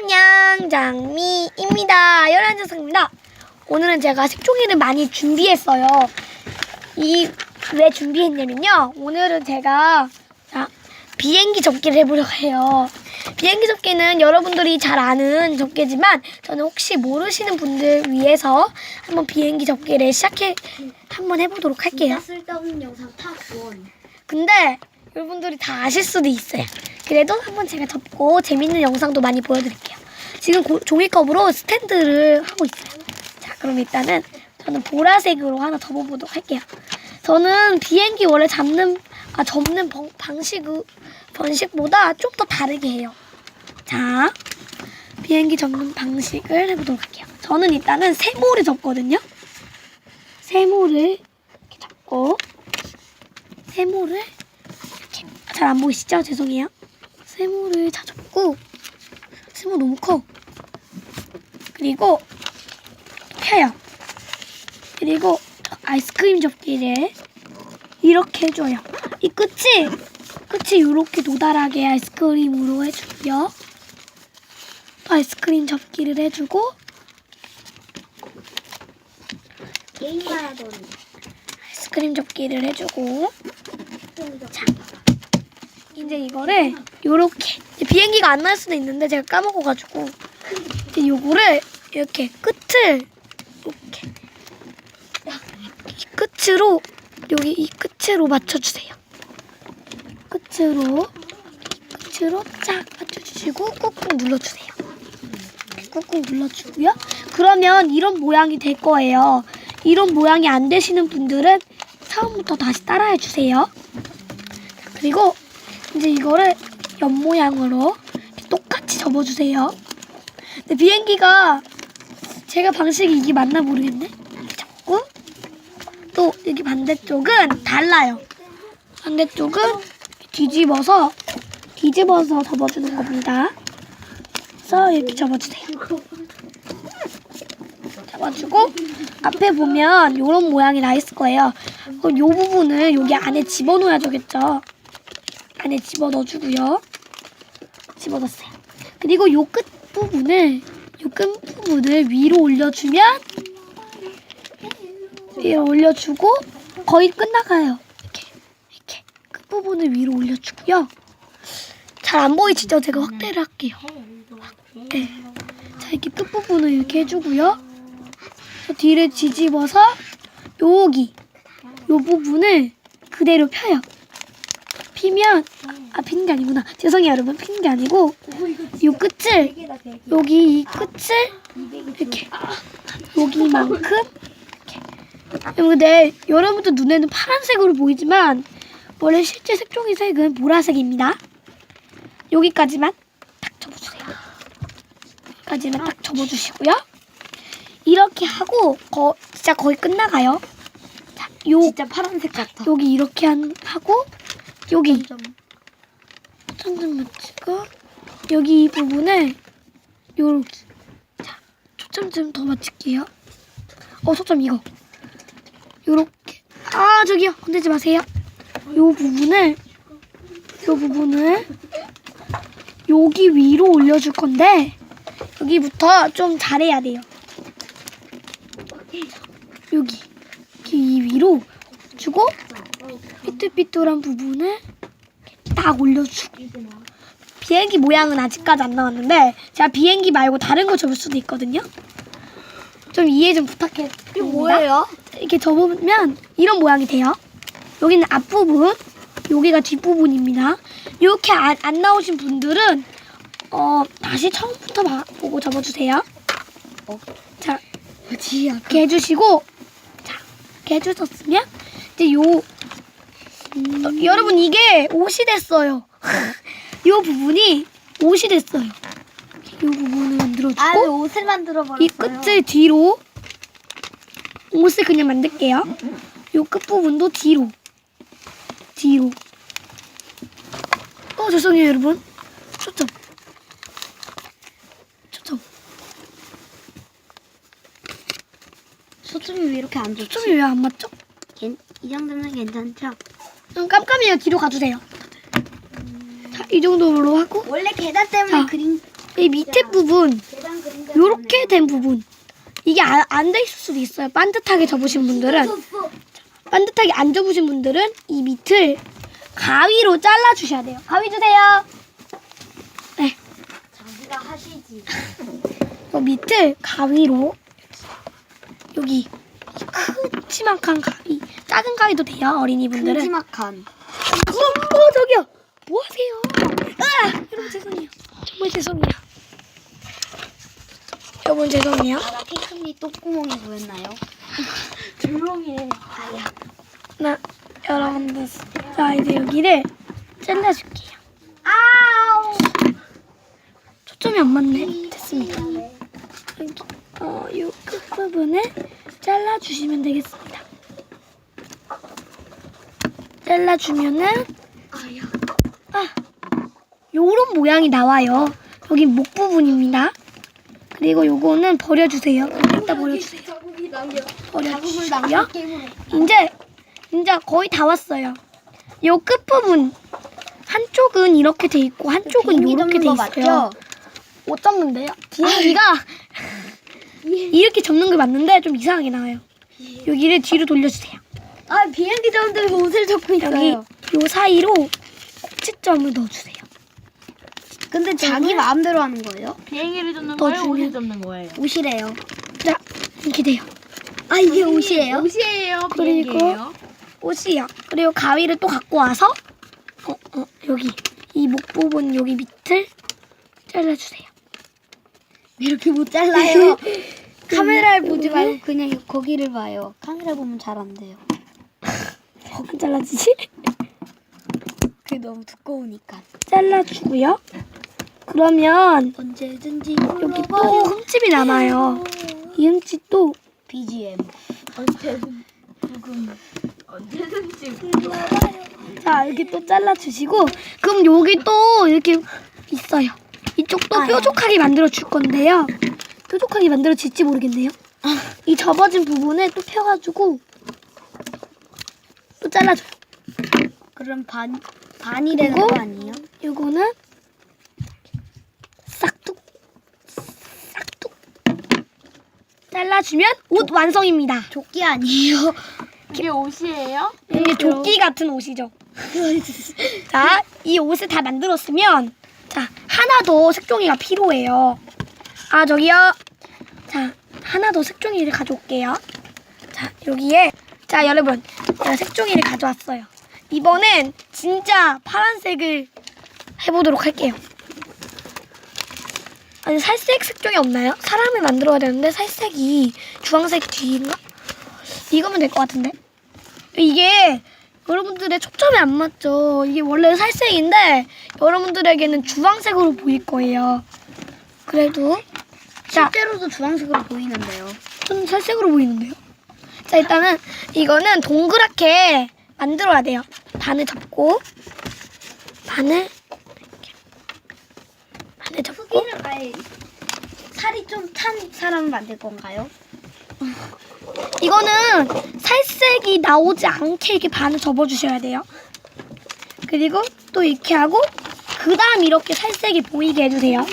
안녕 장미입니다. 열한정상입니다. 오늘은 제가 색종이를 많이 준비했어요. 이 왜 준비했냐면요. 오늘은 제가 자, 비행기 접기를 해보려고 해요. 비행기 접기는 여러분들이 잘 아는 접기지만 저는 혹시 모르시는 분들 위해서 한번 비행기 접기를 시작해 한번 해보도록 할게요. 쓸데없는 영상 탑1 근데 여러분들이 다 아실 수도 있어요. 그래도 한번 제가 접고 재밌는 영상도 많이 보여드릴게요. 지금 고- 종이컵으로 스탠드를 하고 있어요. 자, 그럼 일단은 저는 보라색으로 하나 접어보도록 할게요. 저는 비행기 원래 잡는 아 접는 방, 방식 방식보다 좀 더 다르게 해요. 자, 비행기 접는 방식을 해보도록 할게요. 저는 일단은 세모를 접거든요. 세모를 이렇게 접고 세모를 이렇게 잘 안 보이시죠? 죄송해요. 세모를 다 접고 세모 너무 커. 그리고 펴요. 그리고 아이스크림 접기를 이렇게 해줘요. 이 끝이 끝이 이렇게 도달하게 아이스크림으로 해주고요. 또 아이스크림 접기를 해주고 게임 마라톤 아이스크림 접기를 해주고 자 이제 이거를 요렇게 비행기가 안 날 수도 있는데 제가 까먹어가지고 이제 요거를 이렇게 끝을 이렇게 이 끝으로 여기 이 끝으로 맞춰주세요. 끝으로 끝으로 쫙 맞춰주시고 꾹꾹 눌러주세요. 꾹꾹 눌러주고요. 그러면 이런 모양이 될 거예요. 이런 모양이 안 되시는 분들은 처음부터 다시 따라해 주세요. 그리고 이제 이거를 옆 모양으로 이렇게 똑같이 접어주세요. 근데 비행기가 제가 방식이 이게 맞나 모르겠네. 접고 또 여기 반대쪽은 달라요. 반대쪽은 뒤집어서 뒤집어서 접어주는 겁니다. 그래서 이렇게 접어주세요. 잡아주고 앞에 보면 이런 모양이 나 있을 거예요. 그럼 이 부분을 여기 안에 집어넣어야 되겠죠. 안에 집어넣어주고요. 집어넣었어요. 그리고 이끝 부분을 이끝 부분을 위로 올려주면 위로 올려주고 거의 끝나가요. 이렇게 이렇게 끝 부분을 위로 올려주고요. 잘 안 보이시죠? 제가 확대를 할게요. 확대. 자 이렇게 끝 부분을 이렇게 해주고요. 저 뒤를 뒤집어서 여기 요 부분을 그대로 펴요. 피면 아 피는 게 아니구나. 죄송해요 여러분 피는 게 아니고 요 끝을 여기 이 끝을 이렇게 여기만큼 이렇게. 근데 여러분들 눈에는 파란색으로 보이지만 원래 실제 색종이 색은 보라색입니다. 여기까지만 딱 접어주세요. 여기까지만 딱 접어주시고요. 이렇게 하고 거, 진짜 거의 끝나가요. 자, 요 진짜 파란색 같아 여기 이렇게 한, 하고 여기. 좀 초점 맞추고 여기 이 부분을 요렇게. 자 초점 좀 더 맞출게요. 어 초점 이거. 요렇게. 아 저기요. 건들지 마세요. 요 부분을 요 부분을 여기 위로 올려줄 건데 여기부터 좀 잘해야 돼요. 여기. 이 위로 주고 삐뚤삐뚤한 부분을 딱 올려주고 비행기 모양은 아직까지 안 나왔는데 제가 비행기 말고 다른 거 접을 수도 있거든요. 좀 이해 좀 부탁해. 이게 뭐예요? 이렇게 접으면 이런 모양이 돼요. 여기는 앞부분, 여기가 뒷부분입니다. 이렇게 안, 안 나오신 분들은 어, 다시 처음부터 봐- 보고 접어주세요. 어. 자, 어디야 이렇게 해주시고 자, 이렇게 해주셨으면 이제 요 음. 어, 여러분 이게 옷이 됐어요. 이 부분이 옷이 됐어요. 이 부분을 만들어주고 아 옷을 만들어 버렸어요 이 끝을 뒤로 옷을 그냥 만들게요. 이 끝 부분도 뒤로 뒤로. 어 죄송해요 여러분. 초점. 초점. 초점이 왜 이렇게 안 좋지? 초점이 왜 안 맞죠? 괜- 이 정도면 괜찮죠? 좀 깜깜해요. 뒤로 가주세요. 자, 이 정도로 하고 원래 계단 때문에 자. 그림 이 밑에 부분 요렇게 된 부분 이게 안 돼 있을 수도 있어요. 반듯하게 접으신 분들은 반듯하게 안 접으신 분들은 이 밑을 가위로 잘라 주셔야 돼요. 가위 주세요. 네. 자기가 하시지. 이 밑을 가위로 여기 이 크지막한 가위. 작은 가위도 돼요 어린이분들은. 큼지막한. 어, 어 저기요. 뭐 하세요? 아 여러분 죄송해요. 정말 죄송해요. 여러분 죄송해요. 아까 케이크니 똥구멍이 보였나요? 조용히 해나 여러분들 자 이제 여기를 잘라줄게요. 아우. 초점이 안 맞네. 됐습니다. 여기 어요 끝부분을 잘라주시면 되겠습니다 잘라주면은. 아, 요런 모양이 나와요. 여기 목 부분입니다. 그리고 요거는 버려주세요. 이따 버려주세요. 버려주시고요. 이제 이제 거의 다 왔어요. 요 끝 부분 한쪽은 이렇게 돼 있고 한쪽은 이렇게 돼 있어요. 맞죠? 못 접는데요? 비행기가 이렇게 접는 게 맞는데 좀 이상하게 나와요. 여기를 뒤로 돌려주세요. 아 비행기 점들 옷을 접고 여기 요 사이로 꼭지점을 넣어주세요. 근데 자기 마음대로 하는 거예요? 비행기를 접는 더 거예요? 중요- 옷을 접는 거예요? 옷이래요. 자, 이렇게 돼요. 아 이게 옷이에요? 옷이에요? 그리고 비행기예요? 옷이요. 그리고 가위를 또 갖고 와서 어, 어, 여기 이 목 부분 여기 밑을 잘라주세요. 이렇게 못 잘라요. 카메라를 보지 말고 그냥 거기를 봐요. 카메라 보면 잘 안 돼요. 안 잘라지지? 그게 너무 두꺼우니까. 잘라주고요. 그러면 언제든지 여기 또 흠집이 남아요. 이 흠집도 BGM. 언제든 누군 언제든지 자 이렇게 또 잘라주시고 그럼 여기 또 이렇게 있어요. 이쪽도 아, 예. 뾰족하게 만들어 줄 건데요. 뾰족하게 만들어 질지 모르겠네요. 이 접어진 부분을 또 펴가지고 또 잘라줘요. 그럼 반 반이 되는 그리고 거 아니에요? 요거는 싹둑 싹둑 잘라주면 옷 완성입니다. 조끼 아니에요? 이게 옷이에요? 이게 조끼 같은 옷이죠. 자, 이 옷을 다 만들었으면 자 하나 더 색종이가 필요해요. 아 저기요. 자 하나 더 색종이를 가져올게요. 자 여기에 자 여러분 제가 색종이를 가져왔어요. 이번엔 진짜 파란색을 해보도록 할게요. 아니 살색 색종이 없나요? 사람을 만들어야 되는데 살색이 주황색 뒤인가? 이거면 될 것 같은데. 이게 여러분들의 초점이 안 맞죠. 이게 원래 살색인데 여러분들에게는 주황색으로 보일 거예요. 그래도 자, 실제로도 주황색으로 보이는데요. 좀 살색으로 보이는데요. 자, 일단은 이거는 동그랗게 만들어야 돼요. 반을 접고 반을 이렇게 반을 접고 후기는 아예 살이 좀 탄 사람을 만들 건가요? 이거는 살색이 나오지 않게 이렇게 반을 접어주셔야 돼요. 그리고 또 이렇게 하고 그 다음 이렇게 살색이 보이게 해주세요.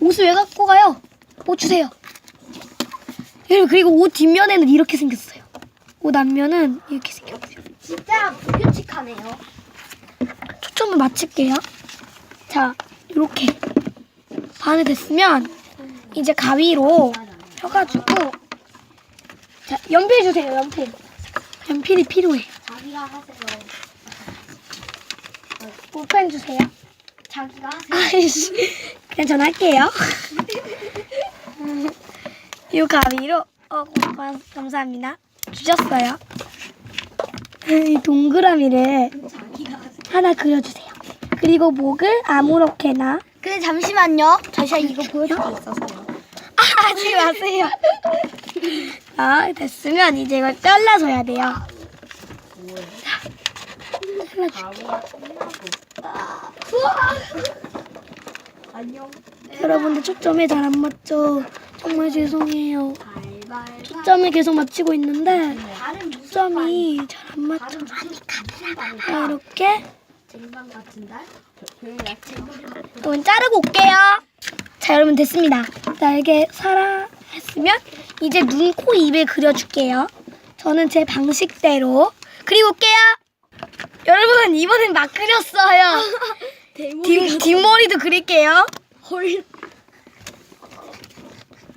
옷을 왜 갖고 가요? 옷 주세요. 여러분 그리고 옷 뒷면에는 이렇게 생겼어요. 옷 앞면은 이렇게 생겼고요. 진짜 불규칙하네요. 초점을 맞출게요. 자, 이렇게 반이 됐으면 이제 가위로 펴가지고 자 연필 주세요. 연필. 연필이 필요해. 자기가 하세요. 볼펜 주세요. 자기가 하세요. 아이씨, 그냥 전 할게요. 이 가위로 어 고마, 감사합니다. 주셨어요. 이 동그라미를 하나 그려주세요. 그리고 목을 아무렇게나 근데 잠시만요. 저희가 이거 보여줄 게 있어서요. 아, 하지 마세요. 아, 됐으면 이제 이걸 잘라줘야 돼요. 안녕 여러분들 초점이 잘안 맞죠? 정말 죄송해요. 초점을 계속 맞추고 있는데 초점이 잘 안 맞죠? 자, 이렇게 쟁반 같은 달? 그럼 자르고 올게요. 자, 여러분 됐습니다. 날개 살아 했으면 이제 눈, 코, 입을 그려줄게요. 저는 제 방식대로 그리고 올게요. 여러분 이번엔 막 그렸어요. 뒷, 뒷머리도 그릴게요. 헐.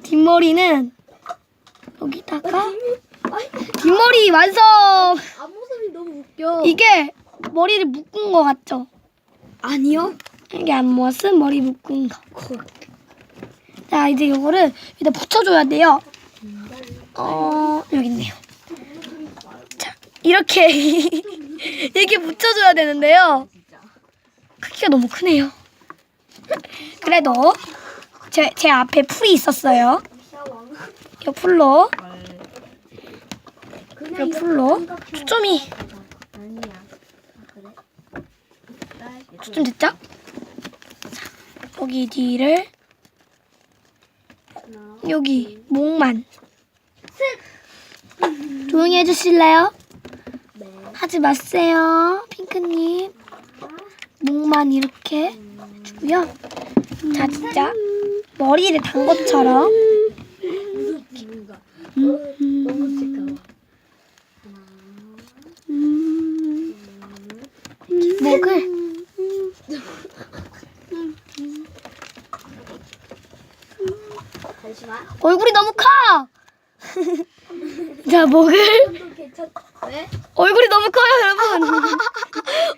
뒷머리는 여기다가 뒷머리 완성. 앞모습이 너무 웃겨. 이게 머리를 묶은 거 같죠? 아니요? 이게 앞모습 머리 묶은 거. 자 이제 이거를 여기다 붙여줘야 돼요. 어 여기 있네요. 자 이렇게 이렇게 붙여줘야 되는데요. 크기가 너무 크네요. 그래도 제, 제 앞에 풀이 있었어요. 이 풀로 이 풀로 초점이? 초점 됐죠? 자, 여기 뒤를 여기 목만 조용히 해주실래요? 네. 하지 마세요, 핑크님. 목만 이렇게 해주고요. 자, 진짜 머리를 단 것처럼 뭔가. 너무 지겨워. 목을 잠시만. 얼굴이 너무 커. 자, 목을 괜찮. 왜? 얼굴이 너무 커요, 여러분.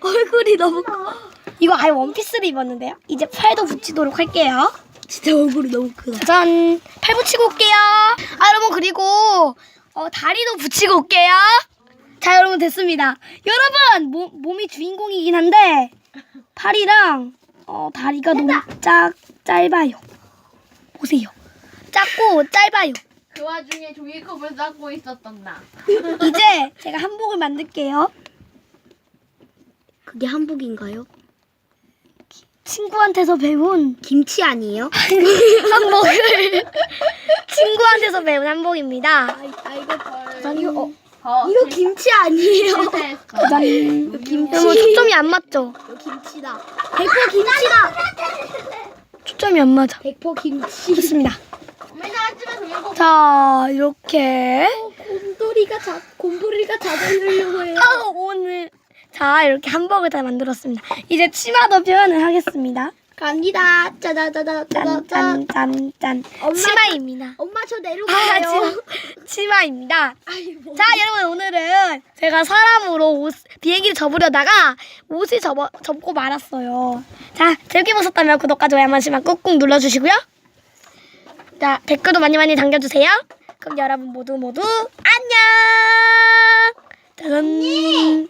얼굴이 너무 커. 이거 아예 원피스를 입었는데요. 이제 팔도 붙이도록 할게요. 진짜 얼굴이 너무 크다. 짜잔. 팔 붙이고 올게요. 아, 여러분, 그리고 어, 다리도 붙이고 올게요. 자, 여러분, 됐습니다. 여러분, 몸, 몸이 주인공이긴 한데, 팔이랑 어, 다리가 너무 짝, 짧아요. 보세요. 작고 짧아요. 그 와중에 종이컵을 쌓고 있었던 나. 이제 제가 한복을 만들게요. 그게 한복인가요? 친구한테서 배운 김치 아니에요? 한복을 친구한테서 배운 한복입니다. 아 이거 덜. 짠. 이거 어, 더 이거 김치 아니에요? 실패했어. 짠. 김치. 여러분 초점이 안 맞죠? 이거 김치다. 백퍼 김치다. 초점이 안 맞아. 백퍼 김치. 좋습니다. 자 이렇게 곰돌이가 자 곰돌이가 자살하려고 해요. 아, 오늘 자 이렇게 한복을 다 만들었습니다. 이제 치마도 표현을 하겠습니다. 갑니다. 짜자자자자자. 짠짠짠 짠 엄마, 치마입니다. 엄마 저 아, 내려가요. 치, 치마입니다. 아이고. 자, 여러분 오늘은 제가 사람으로 옷, 비행기를 접으려다가 옷을 접어, 접고 말았어요. 자, 재밌게 보셨다면 구독과 좋아요 한 번씩만 꾹꾹 눌러주시고요. 자, 댓글도 많이 많이 당겨주세요. 그럼 여러분 모두 모두 안녕! 짜잔!